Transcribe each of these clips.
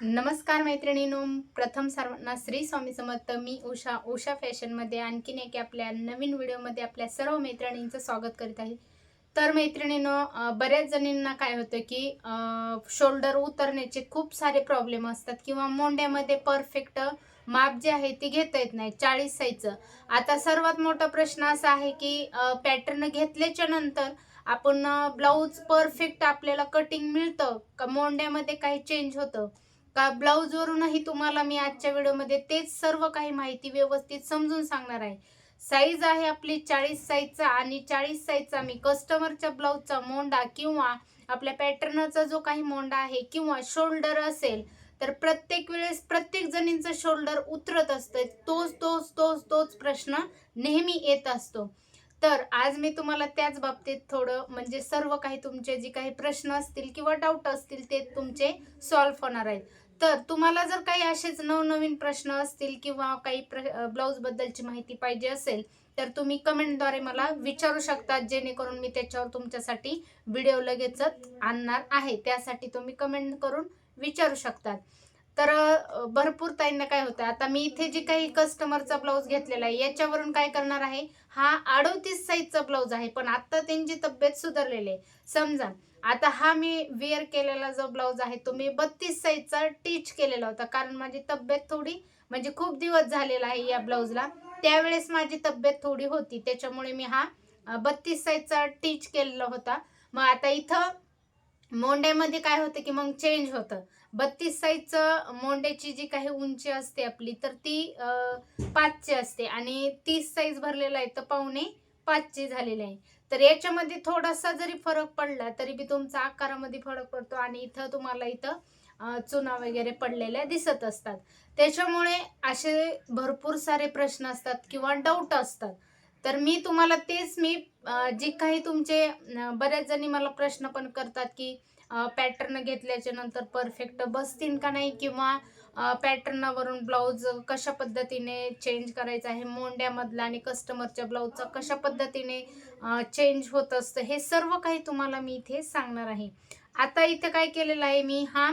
नमस्कार मैत्रिणीनो. प्रथम सर्वांना श्री स्वामी समर्थ. मी उषा उषा फॅशनमध्ये आणखीन एक आपल्या नवीन व्हिडिओमध्ये आपल्या सर्व मैत्रिणींचं स्वागत करीत आहे. तर मैत्रिणीनो बऱ्याच जणींना काय होतं की शोल्डर उतरण्याचे खूप सारे प्रॉब्लेम असतात किंवा मोंड्यामध्ये परफेक्ट माप जे आहे ते घेता येत नाही चाळीस साईजचं आता सर्वात मोठा प्रश्न असा आहे की पॅटर्न घेतल्याच्या नंतर आपण ब्लाऊज परफेक्ट आपल्याला कटिंग मिळतं का? मोंड्यामध्ये काही चेंज होतं? का? ब्लाऊजवरूनही तुम्हाला मी आजच्या व्हिडिओमध्ये तेच सर्व काही माहिती व्यवस्थित समजून सांगणार आहे. साईज आहे आपली चाळीस साईजचा आणि चाळीस साईजचा मी कस्टमरच्या ब्लाऊजचा मोंडा किंवा आपल्या पॅटर्नचा जो काही मोंडा आहे किंवा शोल्डर असेल तर प्रत्येक वेळेस प्रत्येक जणींचं शोल्डर उतरत असतं. तोच तोच तोच तोच प्रश्न नेहमी येत असतो. तर आज मी तुम्हाला त्याच बाबतीत थोडं म्हणजे सर्व काही तुमचे जे काही प्रश्न असतील किंवा डाऊट असतील ते तुमचे सॉल्व्ह होणार आहेत. तर तुम्हाला जर काही असेच नवनवीन प्रश्न असतील किंवा काही प्र ब्लाऊजबद्दलची माहिती पाहिजे असेल तर तुम्ही कमेंटद्वारे मला विचारू शकता जेणेकरून मी त्याच्यावर तुमच्यासाठी व्हिडिओ लगेचच आणणार आहे. त्यासाठी तुम्ही कमेंट करून विचारू शकतात तर भरपूर ताईंना काय होतं आता मी इथे जे काही कस्टमरचा ब्लाऊज घेतलेला आहे याच्यावरून काय करणार आहे हा अडोतीस साईजचा ब्लाऊज आहे पण आता त्यांची तब्येत सुधारलेली आहे. समजा आता हा मी वेअर केलेला जो ब्लाऊज आहे तो मी बत्तीस साईजचा टीच केलेला होता. कारण माझी तब्येत थोडी म्हणजे खूप दिवस झालेला आहे या ब्लाऊजला त्यावेळेस माझी तब्येत थोडी होती त्याच्यामुळे मी हा बत्तीस साईजचा टीच केलेला होता. मग आता इथं मोंड्यामध्ये काय होतं की मग चेंज होतं. बत्तीस साईजचं मोंड्याची जी काही उंची असते आपली तर ती पाचची असते. आणि तीस साईज भरलेला आहे तर पावणे पाचचे झालेले आहे. तर याच्यामध्ये थोडासा जरी फरक पडला तरी बी तुमचा आकारामध्ये फरक पडतो आणि इथं तुम्हाला इथं चुना वगैरे पडलेल्या दिसत असतात. त्याच्यामुळे असे भरपूर सारे प्रश्न असतात किंवा डाऊट असतात. तर मी तुम्हाला तेच मी जे काही तुमचे बऱ्याच जणी मला प्रश्न पण करतात की पॅटर्न घेतल्याच्या नंतर परफेक्ट बसतील का नाही किंवा पॅटर्नावरून ब्लाऊज कशा पद्धतीने चेंज करायचा आहे मोंड्यामधला आणि कस्टमरच्या ब्लाऊजचा कशा पद्धतीने चेंज होत असतं हे सर्व काही तुम्हाला मी इथे सांगणार आहे. आता इथे काय केलेलं आहे मी हा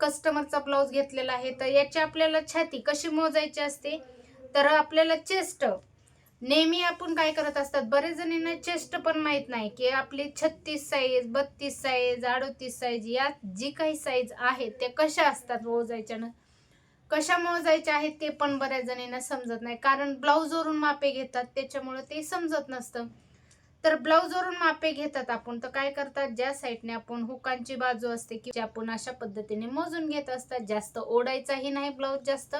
कस्टमरचा ब्लाऊज घेतलेला आहे. तर याची आपल्याला छाती कशी मोजायची असते? तर आपल्याला चेस्ट नेहमी आपण काय करत असतात? बरेच जणींना चेस्ट पण माहीत नाही की आपली छत्तीस साईज बत्तीस साईज अडोतीस साईज या जी काही साईज आहेत त्या कशा असतात मोजायच्या ना? कशा मोजायच्या आहेत ते पण बऱ्याच जणींना समजत नाही. कारण ब्लाऊजवरून मापे घेतात त्याच्यामुळे ते समजत नसतं. तर ब्लाऊजवरून मापे घेतात आपण तर काय करतात? ज्या साईडने आपण हुकांची बाजू असते की आपण अशा पद्धतीने मोजून घेत असतात जास्त ओढायचाही नाही ब्लाऊज जास्त.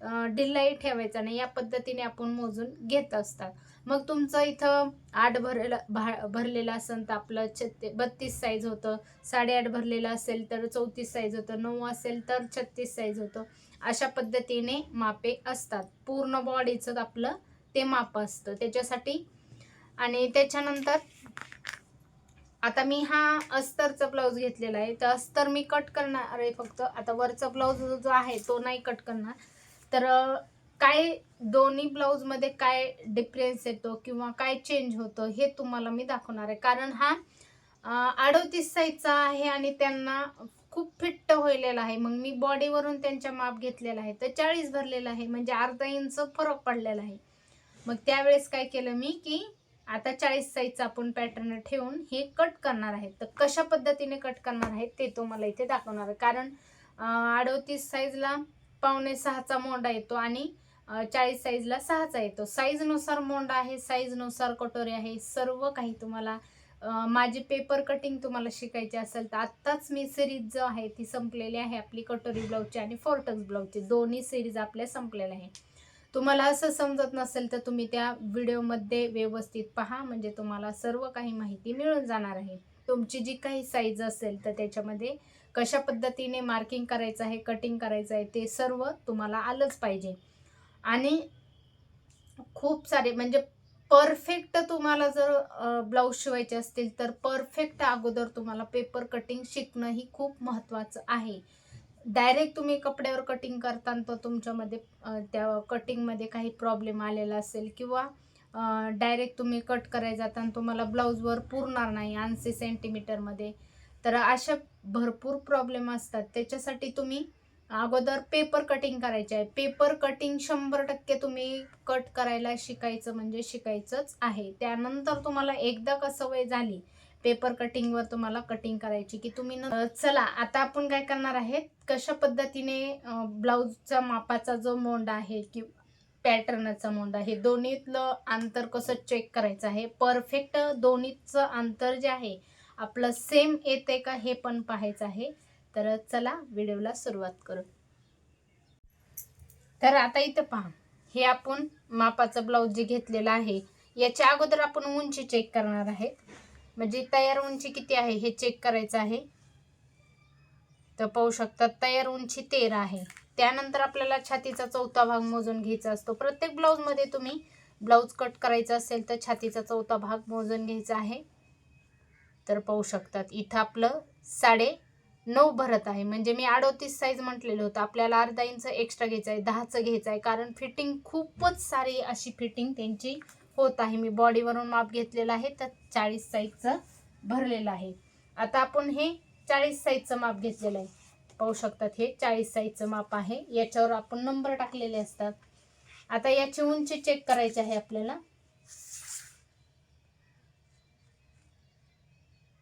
अं, ठेवायचा नाही या पद्धतीने आपण मोजून घेत असतात. मग तुमचं इथं आठ भरलेलं भा भरलेलं असेल तर आपलं छत्ती बत्तीस साईज होतं. साडेआठ भरलेलं असेल तर चौतीस साईज होतं. नऊ असेल तर छत्तीस साईज होतं. अशा पद्धतीने मापे असतात. पूर्ण बॉडीचं आपलं ते माप असतं. त्याच्यासाठी आणि त्याच्यानंतर आता मी हा अस्तरचा ब्लाऊज घेतलेला आहे. तर अस्तर मी कट करणार आहे फक्त. आता वरचा ब्लाऊज जो आहे तो नाही कट करणार. तर काय दोन्ही ब्लाऊजमध्ये काय डिफरन्स येतो किंवा काय चेंज होतं हे तुम्हाला मी दाखवणार आहे. कारण हा अडोतीस साईजचा आहे आणि त्यांना खूप फिट्ट होईलेला आहे. मग मी बॉडीवरून त्यांच्या माप घेतलेला आहे. तर चाळीस भरलेला आहे. म्हणजे अर्धा इंच फरक पडलेला आहे. मग त्यावेळेस काय केलं मी की आता चाळीस साईजचा आपण पॅटर्न ठेवून हे कट करणार आहे. तर कशा पद्धतीने कट करणार आहे ते तुम्हाला इथे दाखवणार आहे. कारण अडोतीस साईजला पावणे सहाचा मोंडा येतो आणि चाळीस साईजला सहाचा येतो. साईजनुसार मोंडा आहे साईजनुसार कटोरी आहे सर्व काही तुम्हाला माझी पेपर कटिंग तुम्हाला शिकायची असेल तर आत्ताच मी सिरीज जो आहे ती संपलेली आहे आपली कटोरी ब्लाऊजची आणि फोर्टक्स ब्लाऊजची दोन्ही सिरीज आपल्या संपलेल्या आहे. तुम्हाला असं समजत नसेल तर तुम्ही त्या व्हिडिओमध्ये व्यवस्थित पहा म्हणजे तुम्हाला सर्व काही माहिती मिळून जाणार आहे. तुमची जी काही साईज असेल तर त्याच्यामध्ये कशा पद्धतीने मार्किंग करायचं आहे कटिंग करायचं आहे ते सर्व तुम्हाला आलंच पाहिजे. आणि खूप सारे म्हणजे परफेक्ट तुम्हाला जर ब्लाऊज शिवायचे असतील तर परफेक्ट अगोदर तुम्हाला पेपर कटिंग शिकणं ही खूप महत्त्वाचं आहे. डायरेक्ट तुम्ही कपड्यावर कटिंग करताना तर तुमच्यामध्ये त्या कटिंगमध्ये काही प्रॉब्लेम आलेला असेल किंवा डायरेक्ट तुम्ही कट करायला जाताना तुम्हाला ब्लाऊजवर पुरणार नाही ऐंशी सेंटीमीटरमध्ये तर अशा भरपूर प्रॉब्लेम असतात. त्याच्यासाठी तुम्ही अगोदर पेपर कटिंग करायचे आहे. पेपर कटिंग शंभर टक्के तुम्ही कट करायला शिकायचं म्हणजे शिकायचंच आहे. त्यानंतर तुम्हाला एकदा का सवय झाली पेपर कटिंगवर तुम्हाला कटिंग करायची की तुम्ही न- चला आता आपण काय करणार आहे कशा पद्धतीने ब्लाऊजचा मापाचा जो मोंड आहे की पॅटर्नचा मोंड आहे दोन्हीतलं अंतर कसं चेक करायचं आहे? परफेक्ट दोन्हीचं अंतर जे आहे आपलं सेम येते का हे पण पाहायचं आहे. तर चला व्हिडिओला सुरुवात करू. तर आता इथं पहा. हे आपण मापाचं ब्लाऊज जे घेतलेलं आहे याच्या अगोदर आपण उंची चेक करणार आहे. म्हणजे तयार उंची किती आहे हे चेक करायचं आहे. तर पाहू शकता तयार उंची तेरा आहे. त्यानंतर आपल्याला छातीचा चौथा भाग मोजून घ्यायचा असतो. प्रत्येक ब्लाऊजमध्ये तुम्ही ब्लाऊज कट करायचा असेल तर छातीचा चौथा भाग मोजून घ्यायचा आहे. तर पाहू शकतात. इथं आपलं साडे नऊ भरत आहे. म्हणजे मी अडोतीस साईज म्हटलेलं होतं. आपल्याला अर्धा इंच एक्स्ट्रा घ्यायचं आहे दहाचं घ्यायचं आहे. कारण फिटिंग खूपच सारी अशी फिटिंग त्यांची होत आहे. मी बॉडीवरून माप घेतलेलं आहे. तर चाळीस साईजचं भरलेलं आहे. आता आपण हे चाळीस साईजचं माप घेतलेलं आहे. पाहू शकतात हे चाळीस साईजचं माप आहे. याच्यावर आपण नंबर टाकलेले असतात. आता याची उंची चेक करायची आहे आपल्याला.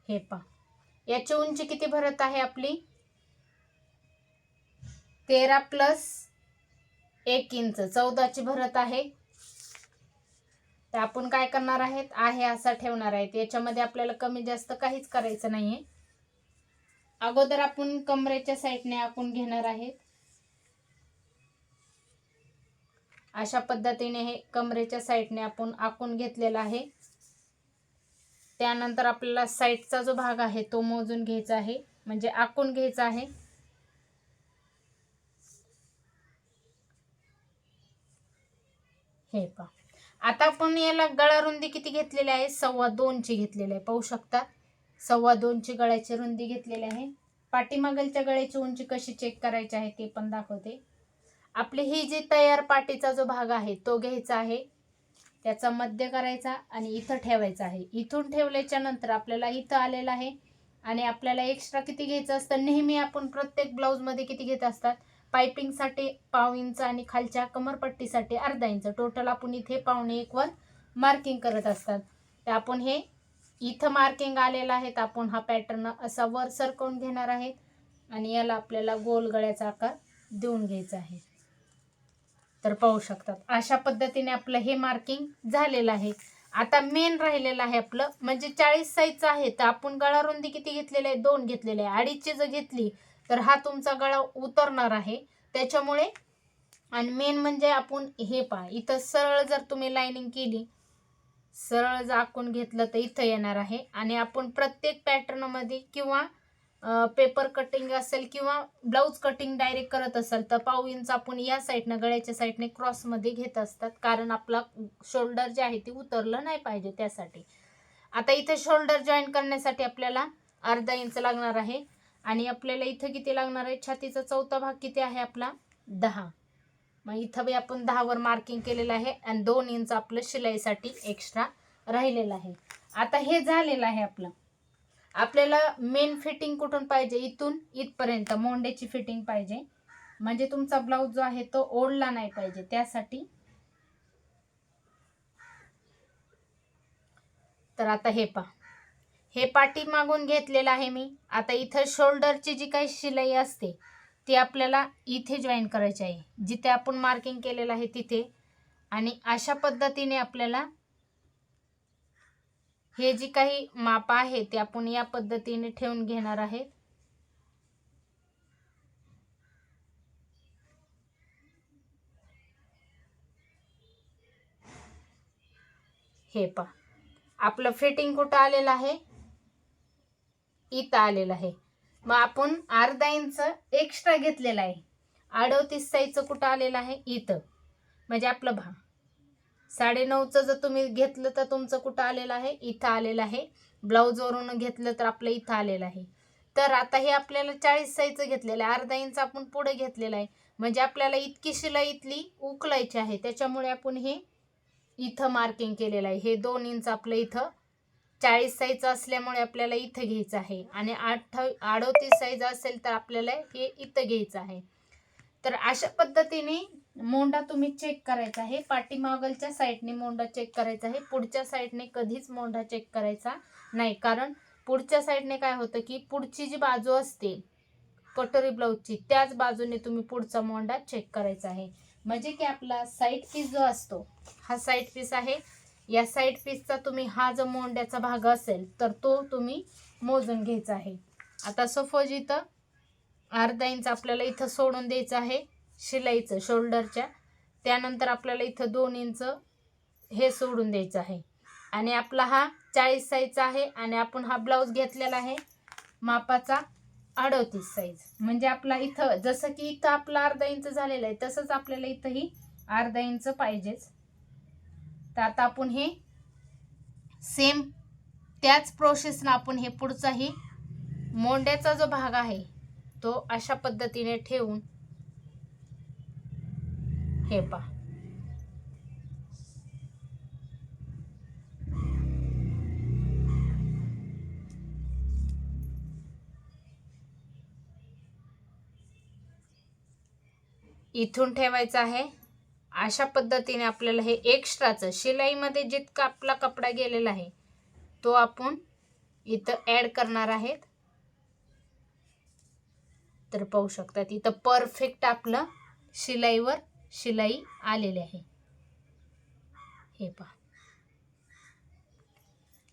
हे पा याची उंची किती भरत आहे आपली? तेरा प्लस एक इंच. चौदाची भरत आहे. तर आपण काय करणार आहेत? आहे असा ठेवणार आहेत. याच्यामध्ये आपल्याला कमी जास्त काहीच करायचं नाहीये. अगोदर आपण कमरेच्या साईडने आपण घेणार आहेत. अशा पद्धतीने हे कमरेच्या साईडने आपण आखून घेतलेलं आहे. त्यानंतर आपल्याला साईडचा जो भाग आहे तो मोजून घ्यायचा आहे. म्हणजे आखून घ्यायचा आहे. हे पा आता आपण याला गळा रुंदी किती घेतलेली आहे? सव्वा दोनची घेतलेली आहे. पाहू शकता. सव्वा दोनची गळ्याची रुंदी घेतलेली आहे. पाठीमागलच्या गळ्याची उंची कशी चेक करायची आहे ते पण दाखवते. आपली ही जी तयार पाटीचा जो भाग आहे तो घ्यायचा आहे. त्याचा मध्य करायचा आणि इथं ठेवायचा आहे. इथून ठेवल्याच्या नंतर आपल्याला इथं आलेलं आहे आणि आपल्याला एक्स्ट्रा किती घ्यायचं असतं? नेहमी आपण प्रत्येक ब्लाऊजमध्ये किती घेत असतात? पायपिंगसाठी पाव इंच आणि खालच्या कमरपट्टीसाठी अर्धा इंच. टोटल आपण इथे पावणे एकवर मार्किंग करत असतात. तर आपण हे इथं मार्किंग आलेलं आहे तर आपण हा पॅटर्न असा वर सरकवून घेणार आहे आणि याला आपल्याला गोल गळ्याचा आकार देऊन घ्यायचा आहे. तर पाहू शकतात. अशा पद्धतीने आपलं हे मार्किंग झालेलं आहे. आता मेन राहिलेलं आहे आपलं म्हणजे चाळीस साईजचं आहे तर आपण गळा रुंदी किती घेतलेली आहे? दोन घेतलेले आहे. अडीचची जर घेतली तर हा तुमचा गळा उतरणार आहे. त्याच्यामुळे आणि मेन म्हणजे आपण हे पहा इथं सरळ जर तुम्ही लाईनिंग केली सरळ जर आखून घेतलं तर इथं येणार आहे. आणि आपण प्रत्येक पॅटर्नमध्ये किंवा पेपर कटिंग असेल किंवा ब्लाऊज कटिंग डायरेक्ट करत असाल तर पाव इंच आपण या साईडनं गळ्याच्या साईडने क्रॉसमध्ये घेत असतात. कारण आपला शोल्डर जे आहे ते उतरलं नाही पाहिजे त्यासाठी. आता इथे शोल्डर जॉईन करण्यासाठी आपल्याला अर्धा इंच लागणार आहे. आणि आपल्याला इथं किती लागणार आहे? छातीचा चौथा भाग किती आहे आपला? दहा. मग इथं बी आपण दहावर मार्किंग केलेलं आहे आणि दोन इंच आपलं शिलाईसाठी एक्स्ट्रा राहिलेलं आहे. आता हे झालेलं आहे आपलं. आपल्याला मेन फिटिंग कुठून पाहिजे? इथून इथपर्यंत मोंडेची फिटिंग पाहिजे. म्हणजे तुमचा ब्लाऊज जो आहे तो ओढला नाही पाहिजे. त्यासाठी तर आता हे पा हे पाठी मागून घेतलेलं आहे मी. आता इथं शोल्डरची जी काही शिलाई असते ती आपल्याला इथे जॉईन करायची आहे. जिथे आपण मार्किंग केलेलं आहे तिथे. आणि अशा पद्धतीने आपल्याला हे जी काही माप आहे ते आपण या पद्धतीने ठेवून घेणार आहेत. हे पा आपलं फिटिंग कुठं आलेलं आहे? इथं आलेलं आहे. मग आपण अर्धा इंच एक्स्ट्रा घेतलेला आहे. अडवतीस साईजचं कुठं आलेलं आहे? इथं. म्हणजे आपलं भा साडेनऊचं जर तुम्ही घेतलं तर तुमचं कुठं आलेलं आहे? इथं आलेलं आहे. ब्लाऊजवरून घेतलं तर आपलं इथं आलेलं आहे. तर आता हे आपल्याला चाळीस साईजचं घेतलेलं आहे. अर्धा इंच आपण पुढे घेतलेलं आहे. म्हणजे आपल्याला इतकी शिलाई इथली उकलायची आहे. त्याच्यामुळे आपण हे इथं मार्किंग केलेलं आहे. हे दोन इंच आपलं इथं चाळीस साईज असल्यामुळे आपल्याला इथं घ्यायचं आहे. आणि आठ अडोतीस साईज असेल तर आपल्याला हे इथं घ्यायचं आहे. तर अशा पद्धतीने मोंडा तुम्ही चेक करायचा आहे. पाठीमागलच्या साईडने मोंडा चेक करायचा आहे. पुढच्या साईडने कधीच मोंडा चेक करायचा नाही. कारण पुढच्या साईडने काय होतं की पुढची जी बाजू असते कटोरी ब्लाऊजची त्याच बाजूने तुम्ही पुढचा मोंडा चेक करायचा आहे. म्हणजे की आपला साईड पीस जो असतो हा साईड पीस आहे. या साईड पीसचा तुम्ही हा जो मोंड्याचा भाग असेल तर तो तुम्ही मोजून घ्यायचा आहे. आता सपोज इथं अर्धा इंच आपल्याला इथं सोडून द्यायचं आहे. शिलाईचं शोल्डरच्या. त्यानंतर आपल्याला इथं दोन इंच हे सोडून द्यायचं आहे. आणि आपला हा चाळीस साईजचा आहे आणि आपण हा ब्लाऊज घेतलेला आहे मापाचा अडतीस साईज म्हणजे आपला इथं जसं की इथं आपला अर्धा इंच झालेला आहे तसंच आपल्याला इथंही अर्धा इंच पाहिजेच. तर आता आपण हे सेम त्याच प्रोसेसनं आपण हे पुढचाही मोंड्याचा जो भाग आहे तो अशा पद्धतीने ठेवून हे पहा. इथून ठेवायचं आहे. अशा पद्धतीने आपल्याला हे एक्स्ट्राचं शिलाईमध्ये जितका आपला कपडा गेलेला आहे तो आपण इथं ॲड करणार आहेत. तर पाहू शकतात इथं परफेक्ट आपलं शिलाईवर शिलाई आलेली आहे. हे पहा.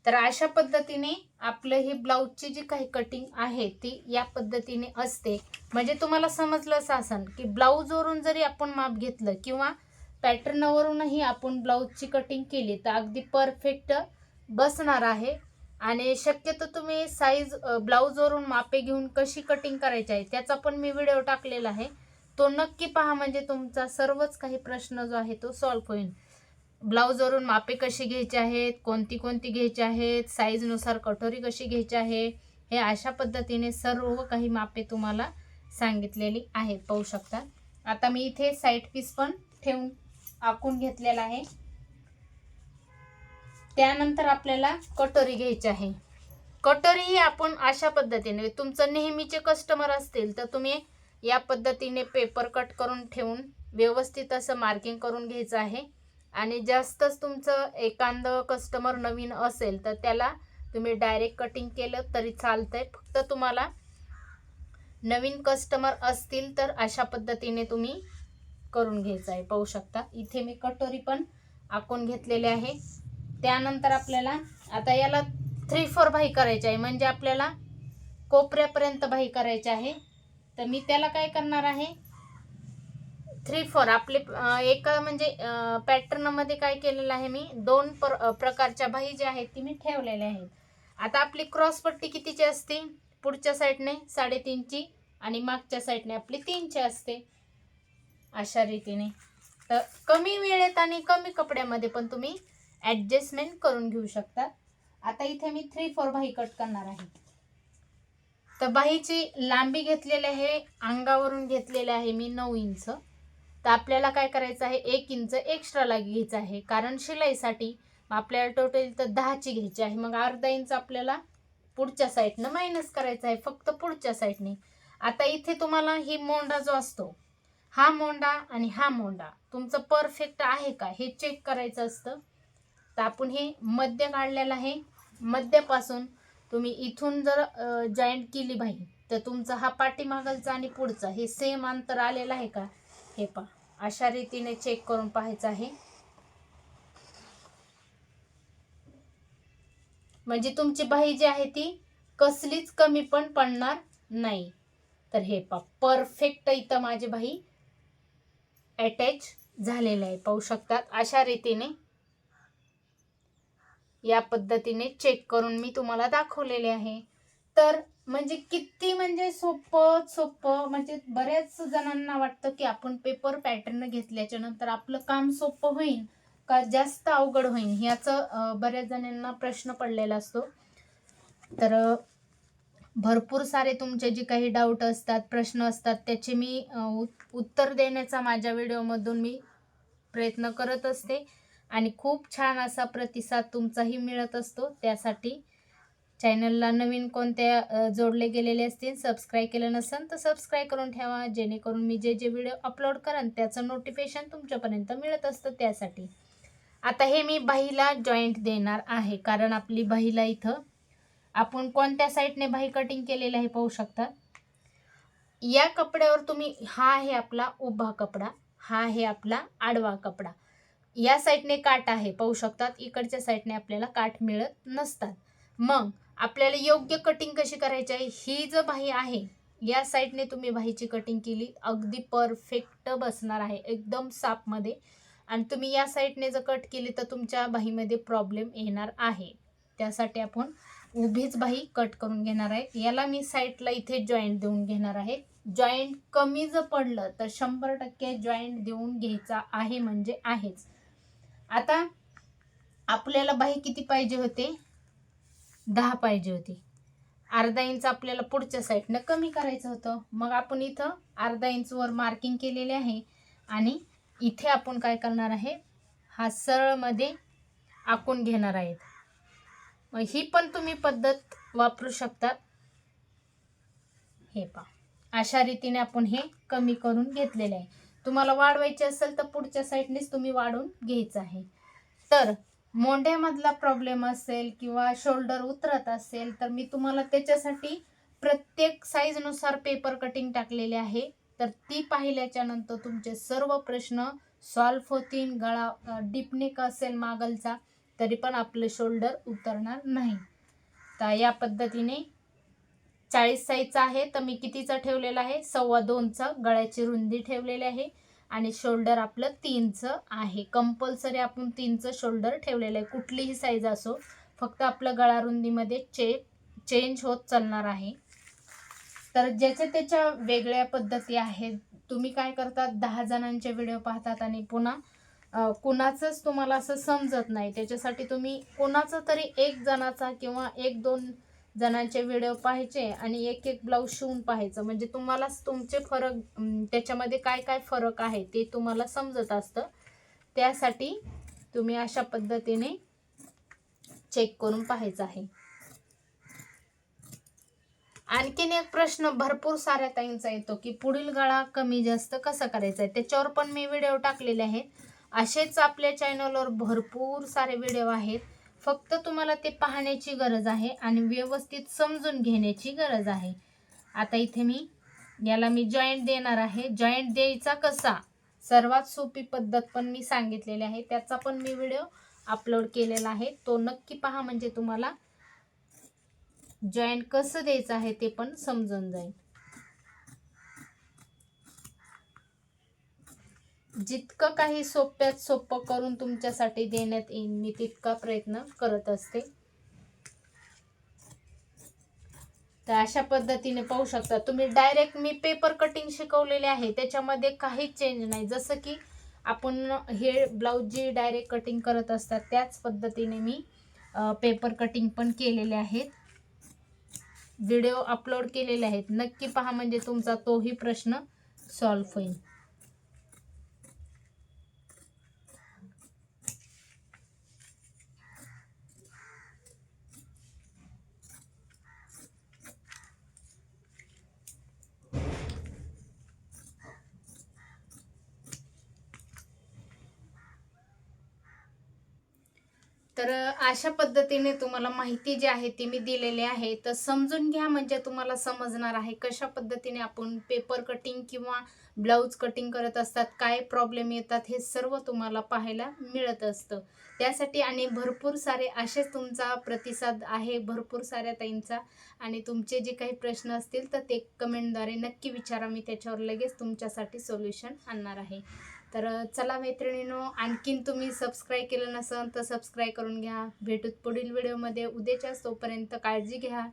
तर अशा पद्धतीने आपलं ही ब्लाऊजची जी काही कटिंग आहे ती या पद्धतीने असते. म्हणजे तुम्हाला समजलंच असन की ब्लाऊजवरून जरी आपण माप घेतलं किंवा पॅटर्नवरूनही आपण ब्लाऊजची कटिंग केली तर अगदी परफेक्ट बसणार आहे. आणि शक्यतो तुम्ही साईज ब्लाऊजवरून मापे घेऊन कशी कटिंग करायची आहे त्याचा पण मी व्हिडिओ टाकलेला आहे. तो नक्की पहा म्हणजे तुमचा सर्वच काही प्रश्न जो आहे तो सॉल्व्ह होईल. ब्लाऊजवरून मापे कशी घ्यायची आहेत? कोणती कोणती घ्यायची आहेत? साईजनुसार कटोरी कशी घ्यायची आहे? हे अशा पद्धतीने सर्व काही मापे तुम्हाला सांगितलेली आहेत. पाहू शकता. आता मी इथे साईड पीस पण ठेवून आखून घेतलेला आहे. त्यानंतर आपल्याला कटोरी घ्यायची आहे. कटोरी ही आपण अशा पद्धतीने तुमचं नेहमीचे कस्टमर असतील तर तुम्ही या पद्धतीने पेपर कट करून ठेवून व्यवस्थित असं मार्किंग करून घ्यायचं आहे. आणि जास्तच तुमचं एखादं कस्टमर नवीन असेल तर त्याला तुम्ही डायरेक्ट कटिंग केलं तरी चालतं आहे फक्त तुम्हाला नवीन कस्टमर असतील तर अशा पद्धतीने तुम्ही करून घ्यायचं आहे. पाहू शकता इथे मी कटोरी पण आखून घेतलेले आहे. त्यानंतर आपल्याला आता याला थ्री फोर भाई करायची आहे. म्हणजे आपल्याला कोपऱ्यापर्यंत भाई करायची आहे. तर मी त्याला काय करणार आहे? थ्री फोर आपले एका म्हणजे पॅटर्नमध्ये काय केलेलं आहे मी? दोन प्र प्रकारच्या बाही ज्या आहेत ती मी ठेवलेल्या आहेत. आता आपली क्रॉसपट्टी कितीची असते? पुढच्या साईडने साडेतीनची आणि मागच्या साईडने आपली तीनची असते. अशा रीतीने. तर कमी वेळेत आणि कमी कपड्यामध्ये पण तुम्ही ॲडजस्टमेंट करून घेऊ शकता. आता इथे मी थ्री फोर भाई कट करणार आहे. तर बाहीची लांबी घेतलेली आहे अंगावरून घेतलेली आहे मी नऊ इंच. तर आपल्याला काय करायचं आहे एक इंच एक्स्ट्रा घ्यायचं आहे कारण शिलाईसाठी आपल्याला टोटल तर दहाची घ्यायची आहे. मग अर्धा इंच आपल्याला पुढच्या साईडनं मायनस करायचं आहे फक्त पुढच्या साईडने आता इथे तुम्हाला ही मोंडा जो असतो हा मोंडा आणि हा मोंडा तुमचं परफेक्ट आहे का? हे चेक करायचं असतं. तर आपण हे मध्य काढलेलं आहे. मध्यापासून तुम्ही इथून जर जॉईंट केली बाई तर तुमचा हा पाठीमागलचा आणि पुढचा हे सेम अंतर आलेलं आहे का? हे पहा अशा रीतीने चेक करून पाहायचं आहे. म्हणजे तुमची बाही जी आहे ती कसलीच कमी पण पडणार नाही. तर हे पहा परफेक्ट इथं माझी बाही अटॅच झालेलं आहे पाहू शकतात? अशा रीतीने या पद्धतीने चेक करून मी तुम्हाला दाखवलेले आहे. तर म्हणजे किती म्हणजे सोपं सोपं म्हणजे बऱ्याच जणांना वाटतं की आपण पेपर पॅटर्न घेतल्याच्या नंतर आपलं काम सोपं होईल का जास्त अवघड होईल ह्याचं बऱ्याच जणांना प्रश्न पडलेला असतो. तर भरपूर सारे तुमचे जे काही डाऊट असतात प्रश्न असतात त्याचे मी उत- उत्तर देण्याचा माझ्या व्हिडिओमधून मी प्रयत्न करत असते. आणि खूप छान असा प्रतिसाद तुमचाही मिळत असतो. त्यासाठी चॅनलला नवीन कोणत्या जोडले गेलेले असतील सबस्क्राईब केलं नसेल तर सबस्क्राईब करून ठेवा. जेणेकरून मी जे जे व्हिडिओ अपलोड करेन त्याचं नोटिफिकेशन तुमच्यापर्यंत मिळत असतं त्यासाठी. आता हे मी बाहीला जॉईंट देणार आहे. कारण आपली बाहीला इथं आपण कोणत्या साईडने बाही कटिंग केलेलं आहे पाहू शकता. या कपड्यावर तुम्ही हा आहे आपला उभा कपडा हा आहे आपला आडवा कपडा. या साईडने काठ आहे. पाहू शकतात इकडच्या साईडने आपल्याला काठ मिळत नसतात. मग आपल्याला योग्य कटिंग कशी करायची आहे? ही जो बाही आहे या साईडने तुम्ही बाहीची कटिंग केली अगदी परफेक्ट बसणार आहे. एकदम सापमध्ये. आणि तुम्ही या साईडने जर कट केली तर तुमच्या बाहीमध्ये प्रॉब्लेम येणार आहे. त्यासाठी आपण उभीच बाही कट करून घेणार आहे. याला मी साईडला इथे जॉईंट देऊन घेणार आहे. जॉईंट कमी जर पडलं तर शंभर टक्के जॉईंट देऊन घ्यायचा आहे म्हणजे आहेच. आता आपल्याला बाही किती पाहिजे होते? दहा पाहिजे होती. अर्धा इंच आपल्याला पुढच्या साईडनं कमी करायचं होतं. मग आपण इथं अर्धा इंचवर मार्किंग केलेले आहे. आणि इथे आपण काय करणार आहे? हा सरळमध्ये आखून घेणार आहेत. मग ही पण तुम्ही पद्धत वापरू शकतात. हे पा अशा रीतीने आपण हे कमी करून घेतलेले आहे. तुम्हाला वाढवायची असेल तर पुढच्या साईडनेच तुम्ही वाढून घ्यायचं आहे. तर मोंढ्यामधला प्रॉब्लेम असेल किंवा शोल्डर उतरत असेल तर मी तुम्हाला त्याच्यासाठी प्रत्येक साईजनुसार पेपर कटिंग टाकलेले आहे. तर ती पाहिल्याच्या नंतर तुमचे सर्व प्रश्न सॉल्व्ह होतील. गळा डिपनेक असेल मागलचा तरी पण आपलं शोल्डर उतरणार नाही. तर या पद्धतीने चाळीस साईजचा आहे. तर मी कितीचा ठेवलेला आहे? सव्वा दोनचा. गळ्याची रुंदी ठेवलेली आहे. आणि शोल्डर आपलं तीनचं आहे. कंपल्सरी आपण तीनचं शोल्डर ठेवलेलं आहे. कुठलीही साईज असो फक्त आपलं गळा रुंदीमध्ये चे चेंज होत चालणार आहे. तर ज्याच्या त्याच्या वेगळ्या पद्धती आहेत. तुम्ही काय करतात? दहा जणांचे व्हिडिओ पाहतात आणि पुन्हा कुणाचंच तुम्हाला असं समजत नाही. त्याच्यासाठी तुम्ही कुणाचं तरी एक जणाचा किंवा एक दोन जणांचे व्हिडिओ पाहायचे आणि एक एक ब्लाऊज शिवून पाहायचं. म्हणजे तुम्हाला तुमचे फरक त्याच्यामध्ये काय काय फरक आहे ते तुम्हाला समजत असतं. त्यासाठी तुम्ही अशा पद्धतीने चेक करून पाहायचं आहे. आणखीन एक प्रश्न भरपूर साऱ्या ताईंचा येतो की पुढील गळा कमी जास्त कसा करायचा आहे? त्याच्यावर पण मी व्हिडिओ टाकलेले आहेत. असेच आपल्या चॅनलवर भरपूर सारे व्हिडिओ आहेत. फक्त तुम्हाला ते पाहण्याची गरज आहे आणि व्यवस्थित समजून घेण्याची गरज आहे. आता इथे मी याला मी जॉईंट देणार आहे. जॉईंट द्यायचा कसा? सर्वात सोपी पद्धत पण मी सांगितलेली आहे. त्याचा पण मी व्हिडिओ अपलोड केलेला आहे. तो नक्की पहा म्हणजे तुम्हाला जॉईंट कसं द्यायचं आहे ते पण समजून जाईल. जितकं काही सोप्यात सोपं करून तुमच्यासाठी देण्यात येईल मी तितका प्रयत्न करत असते. तर अशा पद्धतीने पाहू शकता तुम्ही डायरेक्ट मी पेपर कटिंग शिकवलेले आहे त्याच्यामध्ये काहीच चेंज नाही. जसं की आपण हे ब्लाऊज जी डायरेक्ट कटिंग करत असतात त्याच पद्धतीने मी पेपर कटिंग पण केलेले आहेत. व्हिडिओ अपलोड केलेले आहेत. नक्की पहा म्हणजे तुमचा तोही प्रश्न सॉल्व्ह होईल. तर अशा पद्धतीने तुम्हाला माहिती जी आहे ती मी दिलेली आहे. तर समजून घ्या म्हणजे तुम्हाला समजणार आहे कशा पद्धतीने आपण पेपर कटिंग किंवा ब्लाऊज कटिंग करत असतात काय प्रॉब्लेम येतात हे सर्व तुम्हाला पाहायला मिळत असतं. त्यासाठी आणि भरपूर सारे असेच तुमचा प्रतिसाद आहे भरपूर साऱ्या ताईंचा आणि तुमचे जे काही प्रश्न असतील तर ते कमेंटद्वारे नक्की विचारा. मी त्याच्यावर लगेच तुमच्यासाठी सोल्युशन आणणार आहे. तर चला मैत्रिणीनो आणखीन तुम्ही सबस्क्राईब केलं नसेल तर सबस्क्राईब करून घ्या. भेटूत पुढील व्हिडिओमध्ये उद्याच्याच तोपर्यंत काळजी घ्या.